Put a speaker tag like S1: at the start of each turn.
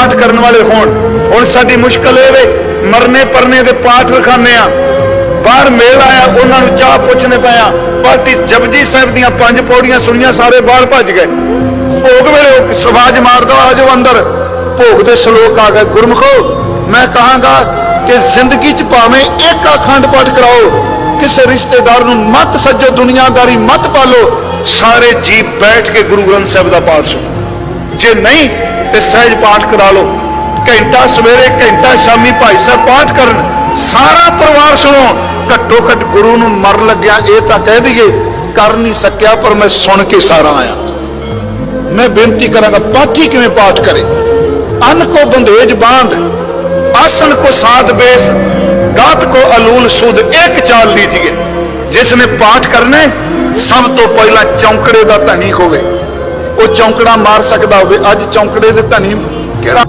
S1: ਪਾਠ ਕਰਨ ਵਾਲੇ ਹੋਣ। ਹੁਣ ਸਾਡੀ ਮੁਸ਼ਕਲ ਇਹ ਵੇ, ਮਰਨੇ ਪਰਨੇ ਦੇ ਪਾਠ ਰਖਾਨੇ ਆ ਬਾਹਰ ਮੇਲ ਆਇਆ, ਉਹਨਾਂ ਨੂੰ ਚਾਹ ਪੁੱਛਣੇ ਪਿਆ। ਪਾਰਟੀ ਜਪਜੀ ਸਾਹਿਬ ਦੀਆਂ ਪੰਜ ਪੌੜੀਆਂ ਸੁਣੀਆਂ, ਸਾਰੇ ਬਾਹਰ ਭੱਜ ਗਏ। ਭੋਗ ਵੇਲੇ ਉਹ ਸਵਾਜ ਮਾਰਦਾ, ਆ ਜਾਓ ਅੰਦਰ। ਭੋਗ ਦੇ ਸ਼ਲੋਕ ਆ ਗਏ, ਗੁਰਮਖੋ, ਮੈਂ ਕਹਾਂਗਾ ਕਿ ਜ਼ਿੰਦਗੀ 'ਚ ਭਾਵੇਂ ਇੱਕ ਅਖੰਡ ਪਾਠ ਕਰਾਓ, ਕਿਸੇ ਰਿਸ਼ਤੇਦਾਰ ਨੂੰ ਮਤ ਸੱਜੋ, ਦੁਨੀਆਦਾਰੀ ਮਤ ਪਾਲੋ, ਸਾਰੇ ਜੀ ਬੈਠ ਕੇ ਗੁਰੂ ਗ੍ਰੰਥ ਸਾਹਿਬ ਦਾ ਪਾਠ ਸੁਣੋ। ਜੇ ਨਹੀਂ, ਤੇ ਸਹਿਜ ਪਾਠ ਕਰਾ ਲਓ। ਘੰਟਾ ਸਵੇਰੇ, ਘੰਟਾ ਸ਼ਾਮੀ ਭਾਈ ਸਾਹਿਬ ਪਾਠ ਕਰਨ। ਸਾਰਾ ਪਰਿਵਾਰ ਸੁਣੋ। ਘੱਟੋ ਘੱਟ ਗੁਰੂ ਨੂੰ ਮਰ ਲੱਗਿਆ, ਇਹ ਤਾਂ ਕਹਿ ਦਈਏ, ਕਰ ਨਹੀਂ ਸਕਿਆ, ਪਰ ਮੈਂ ਸੁਣ ਕੇ ਸਾਰਾ ਆਇਆ। ਮੈਂ ਬੇਨਤੀ ਕਰਾਂਗਾ, ਪਾਠੀ ਕਿਵੇਂ ਪਾਠ ਕਰੇ? ਅੰਨ ਕੋ ਬੰਦੇਜ ਬਾਂਧ ਆਸਨ ਕੋ ਸਾਧ ਬੇਸ ਗਾਤ ਕੋ ਅਲੂਲ ਸੁਧ ਇੱਕ ਚਾਲ ਲੀਜੀਏ। ਜਿਸ ਨੇ ਪਾਠ ਕਰਨਾ ਸਭ ਤੋਂ ਪਹਿਲਾਂ ਚੌਂਕੜੇ ਦਾ ਧਨੀ ਹੋਵੇ ਉਹ ਚੌਂਕੜਾ ਮਾਰ ਸਕਦਾ ਹੋਵੇ ਅੱਜ ਚੌਂਕੜੇ ਦੇ ਧਨੀ ਕਿਹੜਾ